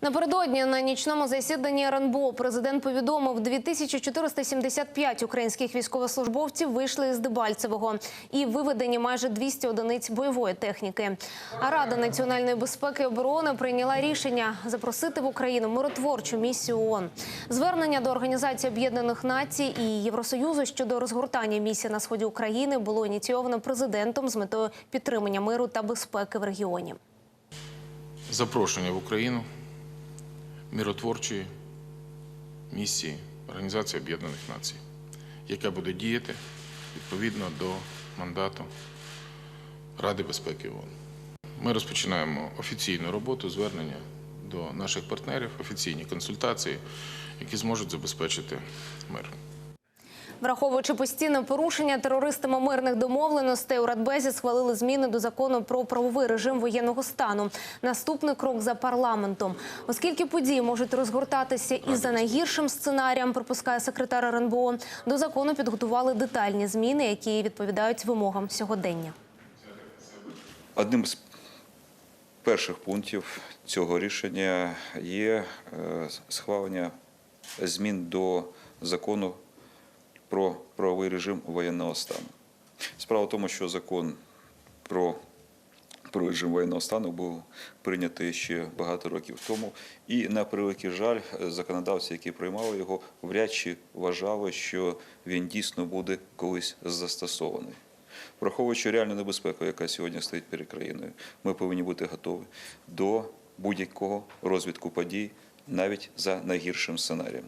Напередодні на нічному засіданні РНБО президент повідомив, 2475 українських військовослужбовців вийшли із Дебальцевого і виведені майже 200 одиниць бойової техніки. А Рада національної безпеки і оборони прийняла рішення запросити в Україну миротворчу місію ООН. Звернення до Організації Об'єднаних Націй і Євросоюзу щодо розгортання місії на сході України було ініційовано президентом з метою підтримання миру та безпеки в регіоні. запрошення в Україну миротворчої місії Організації Об'єднаних Націй, яка буде діяти відповідно до мандату Ради безпеки ООН. Ми розпочинаємо офіційну роботу звернення до наших партнерів, офіційні консультації, які зможуть забезпечити мир. Враховуючи постійне порушення терористами мирних домовленостей, у Радбезі схвалили зміни до закону про правовий режим воєнного стану. Наступний крок за парламентом. Оскільки події можуть розгортатися і за найгіршим сценарієм, припускає секретар РНБО, до закону підготували детальні зміни, які відповідають вимогам сьогодення. Одним з перших пунктів цього рішення є е, схвалення змін до закону про правовий режим воєнного стану. Справа в тому, що закон про про режим воєнного стану був прийнятий ще багато років тому, і на превеликий жаль, законодавці, які приймали його, вряд чи вважали, що він дійсно буде колись застосований. Враховуючи реальну небезпеку, яка сьогодні стоїть перед країною, ми повинні бути готові до будь-якого розвитку подій, навіть за найгіршим сценарієм.